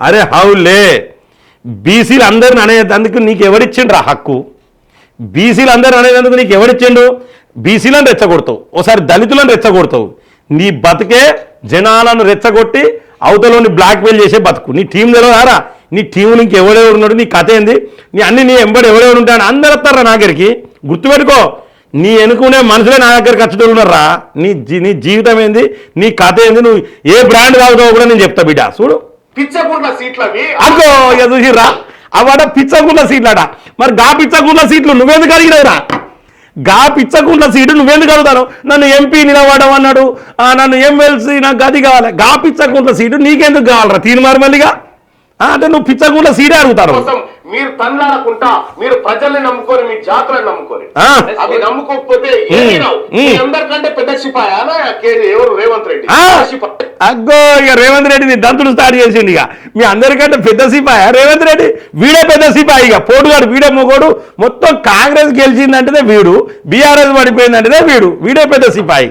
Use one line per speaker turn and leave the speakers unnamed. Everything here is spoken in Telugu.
అరే హౌలే బీసీలు అందరిని అనేందుకు నీకు ఎవరిచ్చిండ్రా హక్కు? బీసీలు అందరిని అనేందుకు నీకు ఎవరిచ్చిండు బీసీలను రెచ్చగొడతావు. ఒకసారి దళితులను రెచ్చగొడతావు. నీ బతికే జనాలను రెచ్చగొట్టి అవతలని బ్లాక్మెయిల్ చేసే బతుకు. నీ టీం తెలియదారా నీ టీం ఇంకెవడెవడు ఉన్నాడు నీ కథ ఏంది? నీ అన్ని నీ ఎంబడి ఎవడెవడు ఉంటాడు అందరు వస్తారా నా దగ్గరికి? గుర్తుపెట్టుకో నీ ఎన్నుకునే మనుషులే నా దగ్గరికి వచ్చేటోళ్ళు ఉన్నారా నీ జీ- నీ జీవితం ఏంది? నీ కథ ఏంది? నువ్వు ఏ బ్రాండ్ తాగుతావో కూడా నేను చెప్తా బిడ్డ. చూడు.
పిచ్చకుండా సీట్లవి.
అగ్గో ఇక చూసిర్రా? అవడ పిచ్చగుండ సీట్లట. మరి గా పిచ్చగుండ సీట్లు నువ్వెందుకు అడిగినవురా? గా పిచ్చగుండ సీటు నువ్వెందుకు అడుగుతాను నన్ను ఎంపీ నిలబడడం అన్నాడు. ఆ, నన్ను ఎమ్మెల్సీ నాకు గది కావాలి. గా పిచ్చగుండ సీటు నీకెందుకు కావాలరా? తీను మరి మళ్ళీగా. అంటే నువ్వు పిచ్చగుండ సీటే అడుగుతారు.
మీరు తన్నాడకుండా మీరు ప్రజల్ని నమ్ముకొని మీ జాతరని నమ్ముకొని. అవి నమ్ముకోకపోతే అందరికంటే పెద్ద
అగ్గో ఇక రేవంత్ రెడ్డి నీ దంతుడు స్టార్ట్ చేసిండు ఇక. మీ అందరికంటే పెద్ద సిపాయి రేవంత్ రెడ్డి? వీడే పెద్ద సిపాయి ఇక. పోటుగాడు వీడే మొగోడు. మొత్తం కాంగ్రెస్ గెలిచిందంటేనే వీడు. బీఆర్ఎస్ పడిపోయిందంటేనే వీడు. వీడే పెద్ద సిపాయి.